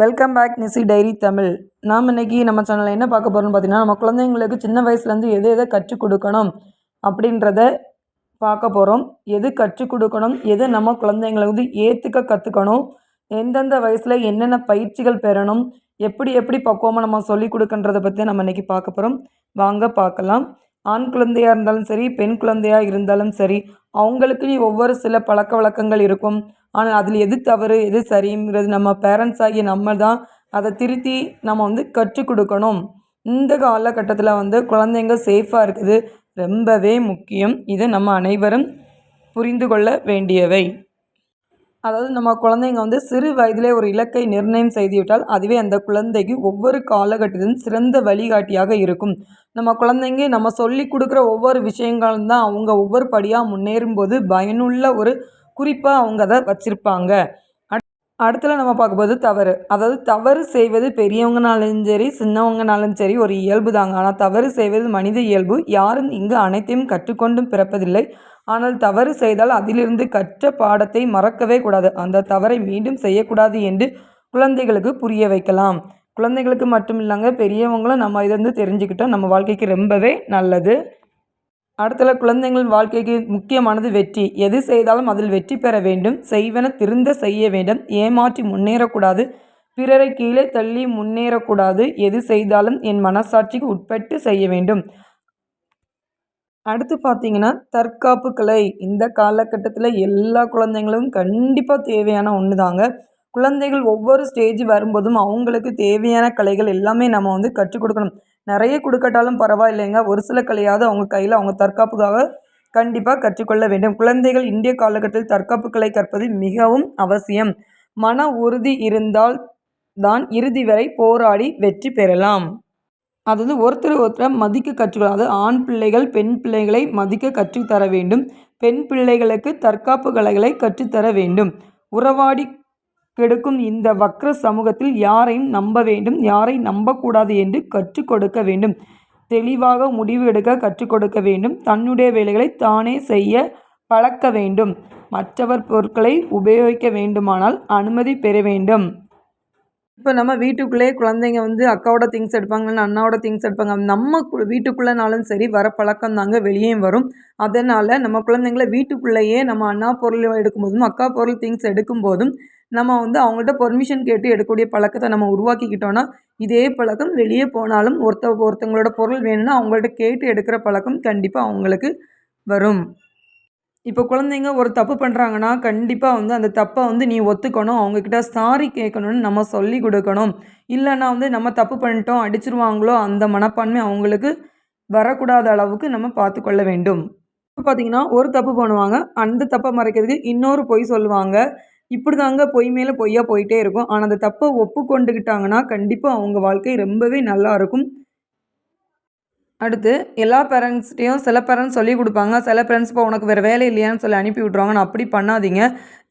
Welcome back Nisi diary Tamil நாம் இன்றைக்கி நம்ம சேனலில் என்ன பார்க்க போகிறோம்னு பார்த்தீங்கன்னா நம்ம குழந்தைங்களுக்கு சின்ன வயசுலேருந்து எது எதை கற்றுக் கொடுக்கணும் அப்படின்றத பார்க்க போகிறோம் எது கற்றுக் கொடுக்கணும் எது நம்ம குழந்தைங்களை வந்து ஏற்றுக்க கற்றுக்கணும் எந்தெந்த வயசில் என்னென்ன பயிற்சிகள் பெறணும் எப்படி எப்படி பக்குவமாக நம்ம சொல்லிக் கொடுக்கன்றதை பற்றி நம்ம இன்றைக்கி பார்க்க போகிறோம் வாங்க பார்க்கலாம். ஆண் குழந்தையாக இருந்தாலும் சரி பெண் குழந்தையாக இருந்தாலும் சரி அவங்களுக்குன்னு ஒவ்வொரு சில பழக்க வழக்கங்கள் இருக்கும். ஆனால் அதில் எது தவறு எது சரிங்கிறது நம்ம பேரண்ட்ஸ் ஆகிய நம்ம தான் அதை திருத்தி நம்ம வந்து கற்றுக் கொடுக்கணும். இந்த காலகட்டத்தில் வந்து குழந்தைங்க சேஃபாக இருக்குது. ரொம்பவே முக்கியம். இது நம்ம அனைவரும் புரிந்து கொள்ள வேண்டியவை. அதாவது நம்ம குழந்தைங்க வந்து சிறு வயதிலே ஒரு இலக்கை நிர்ணயம் செய்துவிட்டால் அதுவே அந்த குழந்தைக்கு ஒவ்வொரு காலகட்டத்திலும் சிறந்த வழிகாட்டியாக இருக்கும். நம்ம குழந்தைங்க நம்ம சொல்லி கொடுக்குற ஒவ்வொரு விஷயங்களும் தான் அவங்க ஒவ்வொரு படியாக முன்னேறும்போது பயனுள்ள ஒரு குறிப்பாக அவங்க அதை வச்சுருப்பாங்க. அடுத்தல நம்ம பார்க்கும்போது தவறு. அதாவது தவறு செய்வது பெரியவங்கனாலும் சரி சின்னவங்கனாலும் சரி ஒரு இயல்பு தாங்க. ஆனால் தவறு செய்வது மனித இயல்பு. யாரும் இங்கு அனைத்தையும் கற்றுக்கொண்டும் பிறப்பதில்லை. ஆனால் தவறு செய்தால் அதிலிருந்து கற்ற பாடத்தை மறக்கவே கூடாது. அந்த தவறை மீண்டும் செய்யக்கூடாது என்று குழந்தைகளுக்கு புரிய வைக்கலாம். குழந்தைகளுக்கு மட்டும் இல்லைங்க பெரியவங்களும் நம்ம இதை தெரிஞ்சுக்கிட்டோம் நம்ம வாழ்க்கைக்கு ரொம்பவே நல்லது. அடுத்தல குழந்தைகளின் வாழ்க்கைக்கு முக்கியமானது வெற்றி. எது செய்தாலும் அதில் வெற்றி பெற வேண்டும். செய்வன திருந்த செய்ய வேண்டும். ஏமாற்றி முன்னேறக்கூடாது. பிறரை கீழே தள்ளி முன்னேறக்கூடாது. எது செய்தாலும் என் மனசாட்சிக்கு உட்பட்டு செய்ய வேண்டும். அடுத்து பார்த்தீங்கன்னா தற்காப்பு கலை. இந்த காலகட்டத்தில் எல்லா குழந்தைங்களும் கண்டிப்பாக தேவையான ஒன்று தாங்க குழந்தைகள் ஒவ்வொரு ஸ்டேஜ் வரும்போதும் அவங்களுக்கு தேவையான கலைகள் எல்லாமே நம்ம வந்து கற்றுக் கொடுக்கணும். நிறைய கொடுக்கட்டாலும் பரவாயில்லைங்க. ஒரு சில கலையாவது அவங்க கையில் அவங்க தற்காப்புக்காக கண்டிப்பாக கற்றுக்கொள்ள வேண்டும். குழந்தைகள் இந்திய காலகட்டத்தில் தற்காப்பு கலை கற்பது மிகவும் அவசியம். மன உறுதி இருந்தால் தான் இறுதி வரை போராடி வெற்றி பெறலாம். அதாவது ஒருத்தர் ஒருத்தரை மதிக்க கற்றுக்கொள்ள அதாவது ஆண் பிள்ளைகள் பெண் பிள்ளைகளை மதிக்க கற்றுத்தர வேண்டும். பெண் பிள்ளைகளுக்கு தற்காப்பு கலைகளை கற்றுத்தர வேண்டும். உறவாடி கெடுக்கும் இந்த வக்ர சமூகத்தில் யாரையும் நம்ப வேண்டும் யாரை நம்பக்கூடாது என்று கற்றுக் கொடுக்க வேண்டும். தெளிவாக முடிவு எடுக்க கற்றுக் கொடுக்க வேண்டும். தன்னுடைய வேலைகளை தானே செய்ய பழக்க வேண்டும். மற்றவர் பொருட்களை உபயோகிக்க வேண்டுமானால் அனுமதி பெற வேண்டும். இப்போ நம்ம வீட்டுக்குள்ளேயே குழந்தைங்க வந்து அக்காவோட திங்ஸ் எடுப்பாங்க அண்ணாவோட திங்ஸ் எடுப்பாங்க. நம்ம வீட்டுக்குள்ளேனாலும் சரி வர பழக்கம் தாங்க வெளியே வரும். அதனால் நம்ம குழந்தைங்கள வீட்டுக்குள்ளேயே நம்ம அண்ணா பொருள் எடுக்கும்போதும் அக்கா பொருள் திங்ஸ் எடுக்கும்போதும் நம்ம வந்து அவங்கள்ட்ட பர்மிஷன் கேட்டு எடுக்கக்கூடிய பழக்கத்தை நம்ம உருவாக்கிக்கிட்டோன்னா இதே பழக்கம் வெளியே போனாலும் ஒருத்த ஒருத்தவங்களோட பொருள் வேணும்னா அவங்கள்ட்ட கேட்டு எடுக்கிற பழக்கம் கண்டிப்பாக அவங்களுக்கு வரும். இப்போ குழந்தைங்க ஒரு தப்பு பண்ணுறாங்கன்னா கண்டிப்பாக வந்து அந்த தப்பை வந்து நீ ஒத்துக்கணும் அவங்கக்கிட்ட சாரி கேட்கணும்னு நம்ம சொல்லி கொடுக்கணும். இல்லைன்னா வந்து நம்ம தப்பு பண்ணிட்டோம் அடிச்சிருவாங்களோ அந்த மனப்பான்மை அவங்களுக்கு வரக்கூடாத அளவுக்கு நம்ம பார்த்துக்கொள்ள வேண்டும். இப்போ பார்த்தீங்கன்னா ஒரு தப்பு பண்ணுவாங்க அந்த தப்பை மறைக்கிறதுக்கு இன்னொரு பொய் சொல்லுவாங்க. இப்படி தாங்க பொய் மேலே பொய்யா போயிட்டே இருக்கும். ஆனால் அந்த தப்பை ஒப்புக்கொண்டுக்கிட்டாங்கன்னா கண்டிப்பாக அவங்க வாழ்க்கை ரொம்பவே நல்லா இருக்கும். அடுத்து எல்லா பேரண்ட்ஸ்கிட்டையும் சில பேரண்ட்ஸ் சொல்லி கொடுப்பாங்க. சில பேரண்ட்ஸ் இப்போ உனக்கு வேறு வேலை இல்லையான்னு சொல்லி அனுப்பி விட்ருவாங்க நான் அப்படி பண்ணாதீங்க.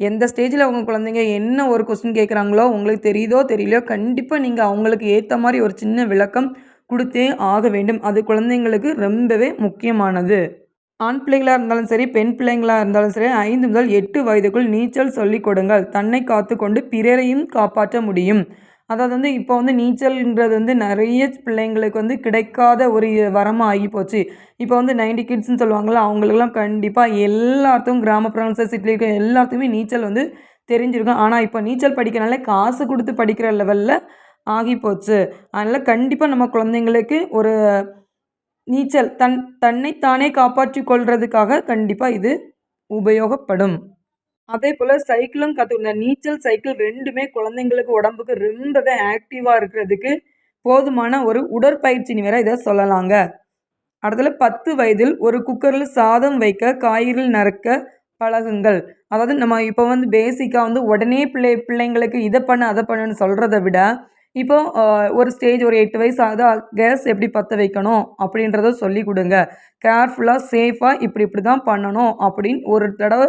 எந்த ஸ்டேஜில் அவங்க குழந்தைங்க என்ன ஒரு கொஸ்டின் கேட்குறாங்களோ உங்களுக்கு தெரியுதோ தெரியலையோ கண்டிப்பாக நீங்கள் அவங்களுக்கு ஏற்ற மாதிரி ஒரு சின்ன விளக்கம் கொடுத்தே ஆக வேண்டும். அது குழந்தைங்களுக்கு ரொம்பவே முக்கியமானது. ஆண் பிள்ளைகளாக இருந்தாலும் சரி பெண் பிள்ளைங்களாக இருந்தாலும் சரி ஐந்து முதல் எட்டு வயதுக்குள் நீச்சல் சொல்லிக் கொடுங்கள். தன்னை காத்துக்கொண்டு பிறரையும் காப்பாற்ற முடியும். அதாவது வந்து இப்போ வந்து நீச்சல்ன்றது வந்து நிறைய பிள்ளைங்களுக்கு வந்து கிடைக்காத ஒரு வரமாக ஆகி போச்சு. இப்போ வந்து நைன்டி கிட்ஸ்னு சொல்லுவாங்களா அவங்களுக்குலாம் கண்டிப்பாக எல்லாத்துக்கும் கிராமப்புறம் சிட்டியில் இருக்க எல்லாத்துக்குமே நீச்சல் வந்து தெரிஞ்சிருக்கும். ஆனால் இப்போ நீச்சல் படிக்கிறனால காசு கொடுத்து படிக்கிற லெவலில் ஆகி போச்சு. அதனால் கண்டிப்பாக நம்ம குழந்தைங்களுக்கு ஒரு நீச்சல் தன் தன்னைத்தானே காப்பாற்றிக் கொள்றதுக்காக கண்டிப்பாக இது உபயோகப்படும். அதே போல் சைக்கிளும் கற்றுக்கணும் நீச்சல் சைக்கிள் ரெண்டுமே குழந்தைங்களுக்கு உடம்புக்கு ரொம்பவே ஆக்டிவாக இருக்கிறதுக்கு போதுமான ஒரு உடற்பயிற்சின்னு வேற இதை சொல்லலாங்க. அடுத்தது பத்து வயதில் ஒரு குக்கரில் சாதம் வைக்க காய்கறிகள் நறுக்க பழகுங்கள். அதாவது நம்ம இப்போ வந்து பேசிக்காக வந்து உடனே பிள்ளை பிள்ளைங்களுக்கு இதை பண்ண அதை பண்ணுன்னு சொல்கிறத விட இப்போ ஒரு ஸ்டேஜ் ஒரு எட்டு வயசு ஆகுது கேஸ் எப்படி பற்ற வைக்கணும் அப்படின்றத சொல்லி கொடுங்க. கேர்ஃபுல்லாக சேஃபாக இப்படி இப்படி தான் பண்ணணும் அப்படின்னு ஒரு தடவை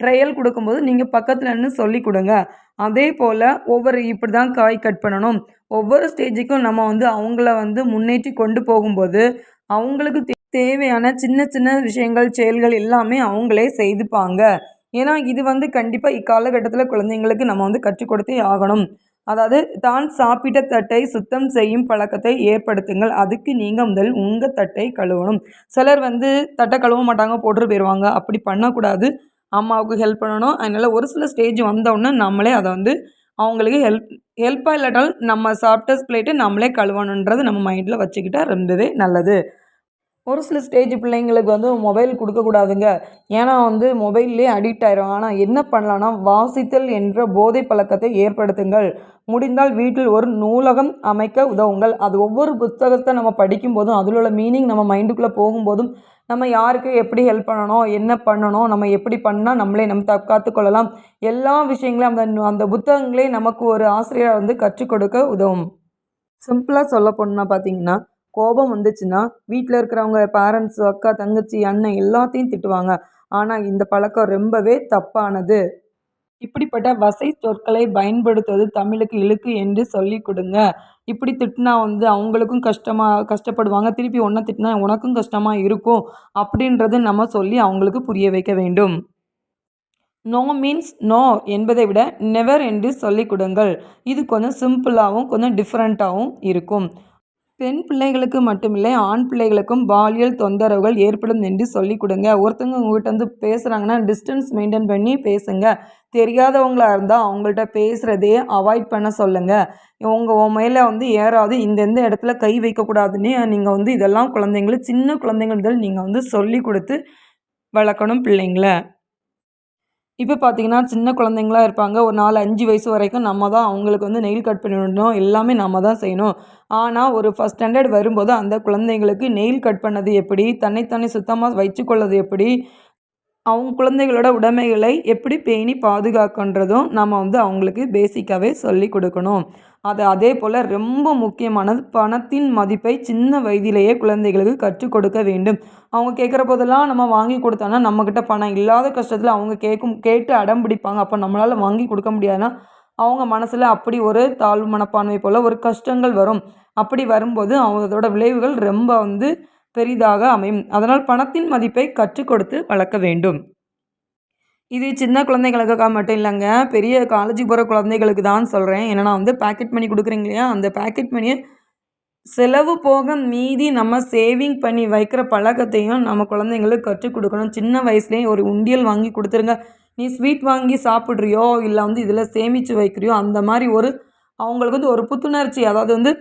ட்ரையல் கொடுக்கும்போது நீங்கள் பக்கத்தில் நின்று சொல்லி கொடுங்க. அதே போல் ஒவ்வொரு இப்படி தான் காய் கட் பண்ணணும். ஒவ்வொரு ஸ்டேஜுக்கும் நம்ம வந்து அவங்கள வந்து முன்னேற்றி கொண்டு போகும்போது அவங்களுக்கு தேவையான சின்ன சின்ன விஷயங்கள் செயல்கள் எல்லாமே அவங்களே செய்துப்பாங்க. ஏன்னா இது வந்து கண்டிப்பாக இக்காலகட்டத்தில் குழந்தைங்களுக்கு நம்ம வந்து கற்றுக் கொடுத்தே ஆகணும். அதாவது தான் சாப்பிட்ட தட்டை சுத்தம் செய்யும் பழக்கத்தை ஏற்படுத்துங்கள். அதுக்கு நீங்கள் முதல் உங்கள் தட்டை கழுவணும். சிலர் வந்து தட்டை கழுவ மாட்டாங்க போட்டுட்டு போயிடுவாங்க அப்படி பண்ணக்கூடாது. அம்மாவுக்கு ஹெல்ப் பண்ணணும். அதனால் ஒரு சில ஸ்டேஜ் வந்தோடனே நம்மளே அதை வந்து அவங்களுக்கு ஹெல்ப் ஹெல்ப்பாக இல்லாட்டாலும் நம்ம சாப்பிட்ட பிளேட்டை நம்மளே கழுவணுன்றது நம்ம மைண்டில் வச்சுக்கிட்டால் ரொம்பவே நல்லது. ஒரு சில ஸ்டேஜ் பிள்ளைங்களுக்கு வந்து மொபைல் கொடுக்கக்கூடாதுங்க ஏன்னா வந்து மொபைல்லே அடிக்ட் ஆயிரும். ஆனால் என்ன பண்ணலான்னா வாசித்தல் என்ற போதை பழக்கத்தை ஏற்படுத்துங்கள். முடிந்தால் வீட்டில் ஒரு நூலகம் அமைக்க உதவுங்கள். அது ஒவ்வொரு புத்தகத்தை நம்ம படிக்கும்போதும் அதில் உள்ள மீனிங் நம்ம மைண்டுக்குள்ளே போகும்போதும் நம்ம யாருக்கு எப்படி ஹெல்ப் பண்ணணும் என்ன பண்ணணும் நம்ம எப்படி பண்ணால் நம்மளே நம்ம தற்காத்து கொள்ளலாம் எல்லா விஷயங்களையும் அந்த அந்த புத்தகங்களே நமக்கு ஒரு ஆசிரியர் வந்து கற்றுக் கொடுக்க உதவும். சிம்பிளாக சொல்ல போனால் பார்த்தீங்கன்னா கோபம் வந்துச்சுன்னா வீட்டில் இருக்கிறவங்க பேரண்ட்ஸ் அக்கா தங்கச்சி அண்ணன் எல்லாத்தையும் திட்டுவாங்க. ஆனால் இந்த பழக்கம் ரொம்பவே தப்பானது. இப்படிப்பட்ட வசை சொற்களை பயன்படுத்துவது தமிழுக்கு இழுக்கு என்று சொல்லி கொடுங்க. இப்படி திட்டினா வந்து அவங்களுக்கும் கஷ்டமாக கஷ்டப்படுவாங்க. திருப்பி ஒன்றை திட்டினா உனக்கும் கஷ்டமாக இருக்கும் அப்படின்றது நம்ம சொல்லி அவங்களுக்கு புரிய வைக்க வேண்டும். நோ மீன்ஸ் நோ என்பதை விட நெவர் என்று சொல்லிக் கொடுங்கள். இது கொஞ்சம் சிம்பிளாகவும் கொஞ்சம் டிஃப்ரெண்ட்டாகவும் இருக்கும். பெண் பிள்ளைகளுக்கு மட்டுமில்லை ஆண் பிள்ளைகளுக்கும் பாலியல் தொந்தரவுகள் ஏற்படும் என்று சொல்லி கொடுங்க. ஒருத்தவங்க உங்கள்கிட்ட வந்து பேசுகிறாங்கன்னா டிஸ்டன்ஸ் மெயின்டைன் பண்ணி பேசுங்க. தெரியாதவங்களாக இருந்தால் அவங்கள்ட்ட பேசுகிறதே அவாய்ட் பண்ண சொல்லுங்கள் உங்கள் உன் மேலே வந்து ஏறாது இந்தெந்த இடத்துல கை வைக்கக்கூடாதுன்னு நீங்கள் வந்து இதெல்லாம் குழந்தைங்களுக்கு சின்ன குழந்தைங்கள் நீங்கள் வந்து சொல்லி கொடுத்து வளர்க்கணும் பிள்ளைங்கள. இப்போ பார்த்தீங்கன்னா சின்ன குழந்தைங்களா இருப்பாங்க. ஒரு நாலு அஞ்சு வயசு வரைக்கும் நம்ம தான் அவங்களுக்கு வந்து நெயில் கட் பண்ணி விடணும் எல்லாமே நம்ம தான் செய்யணும். ஆனால் ஒரு ஃபஸ்ட் ஸ்டாண்டர்ட் வரும்போது அந்த குழந்தைங்களுக்கு நெயில் கட் பண்ணது எப்படி? தன்னைத்தானே சுத்தமாக வச்சுக்கொள்ளது எப்படி? அவங்க குழந்தைகளோட உடைமைகளை எப்படி பேணி பாதுகாக்கன்றதும் நம்ம வந்து அவங்களுக்கு பேசிக்காகவே சொல்லி கொடுக்கணும். அது அதே போல் ரொம்ப முக்கியமானது பணத்தின் மதிப்பை சின்ன வயதிலேயே குழந்தைகளுக்கு கற்றுக் கொடுக்க வேண்டும். அவங்க கேட்குற போதெல்லாம் நம்ம வாங்கி கொடுத்தோன்னா நம்மக்கிட்ட பணம் இல்லாத கஷ்டத்தில் அவங்க கேட்கும் கேட்டு அடம் பிடிப்பாங்க. அப்போ நம்மளால் வாங்கி கொடுக்க முடியாதுன்னா அவங்க மனசில் அப்படி ஒரு தாழ்வு மனப்பான்மை போல் ஒரு கஷ்டங்கள் வரும். அப்படி வரும்போது அவங்களோட விளைவுகள் ரொம்ப வந்து பெரிதாக அமையும். அதனால் பணத்தின் மதிப்பை கற்றுக் கொடுத்து வளர்க்க வேண்டும். இது சின்ன குழந்தைகளுக்காக மட்டும் இல்லைங்க. பெரிய காலேஜுக்கு போகிற குழந்தைகளுக்கு தான் சொல்கிறேன் ஏன்னா நான் வந்து பேக்கெட் மணி கொடுக்குறீங்க இல்லையா? அந்த பேக்கெட் மணியை செலவு போக மீதி நம்ம சேவிங் பண்ணி வைக்கிற பழக்கத்தையும் நம்ம குழந்தைங்களுக்கு கற்றுக் கொடுக்கணும். சின்ன வயசுலேயே ஒரு உண்டியல் வாங்கி கொடுத்துருங்க. நீ ஸ்வீட் வாங்கி சாப்பிட்றியோ? இல்லை வந்து இதில் சேமித்து வைக்கிறியோ? அந்த மாதிரி ஒரு அவங்களுக்கு வந்து ஒரு புத்துணர்ச்சி. அதாவது வந்து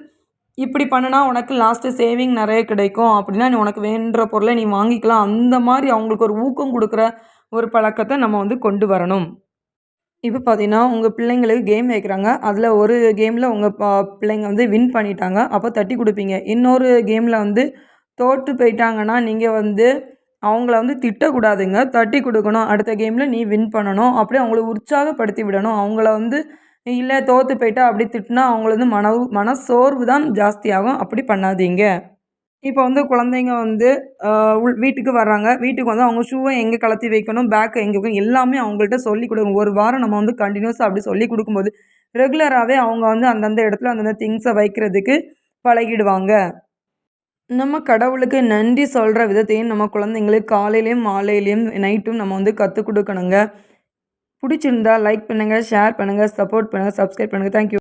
இப்படி பண்ணினா உனக்கு லாஸ்ட்டு சேவிங் நிறைய கிடைக்கும். அப்படின்னா நீ உனக்கு வேண்டுற பொருளை நீ வாங்கிக்கலாம். அந்த மாதிரி அவங்களுக்கு ஒரு ஊக்கம் கொடுக்குற ஒரு பழக்கத்தை நம்ம வந்து கொண்டு வரணும். இப்போ பார்த்தீங்கன்னா உங்கள் பிள்ளைங்களுக்கு கேம் வைக்கிறாங்க. அதில் ஒரு கேமில் உங்கள் பா பிள்ளைங்க வந்து வின் பண்ணிட்டாங்க. அப்போ தட்டி கொடுப்பீங்க. இன்னொரு கேமில் வந்து தோற்று போயிட்டாங்கன்னா நீங்கள் வந்து அவங்கள வந்து திட்டக்கூடாதுங்க. தட்டி கொடுக்கணும். அடுத்த கேமில் நீ வின் பண்ணணும். அப்படியே அவங்கள உற்சாகப்படுத்தி விடணும். அவங்கள வந்து இல்லை தோற்று போயிட்டா அப்படி திட்டினா அவங்கள வந்து மன மனசோர்வு தான் ஜாஸ்தியாகும். அப்படி பண்ணாதீங்க. இப்போ வந்து குழந்தைங்க வந்து உள் வீட்டுக்கு வர்றாங்க. வீட்டுக்கு வந்து அவங்க ஷூவை எங்கே கலத்தி வைக்கணும் பேக்கை எங்கே வைக்கணும் எல்லாமே அவங்கள்ட்ட சொல்லி கொடுக்கணும். ஒரு வாரம் நம்ம வந்து கண்டினியூஸாக அப்படி சொல்லி கொடுக்கும்போது ரெகுலராகவே அவங்க வந்து அந்தந்த இடத்துல அந்தந்த திங்ஸை வைக்கிறதுக்கு பழகிடுவாங்க. நம்ம கடவுளுக்கு நன்றி சொல்கிற விதத்தையும் நம்ம குழந்தைங்களுக்கு காலையிலையும் மாலையிலையும் நைட்டும் நம்ம வந்து கற்றுக் கொடுக்கணுங்க. பிடிச்சிருந்தா லைக் பண்ணுங்கள் ஷேர் பண்ணுங்கள் சப்போர்ட் பண்ணுங்கள் சப்ஸ்கிரைப் பண்ணுங்கள் தேங்க்யூ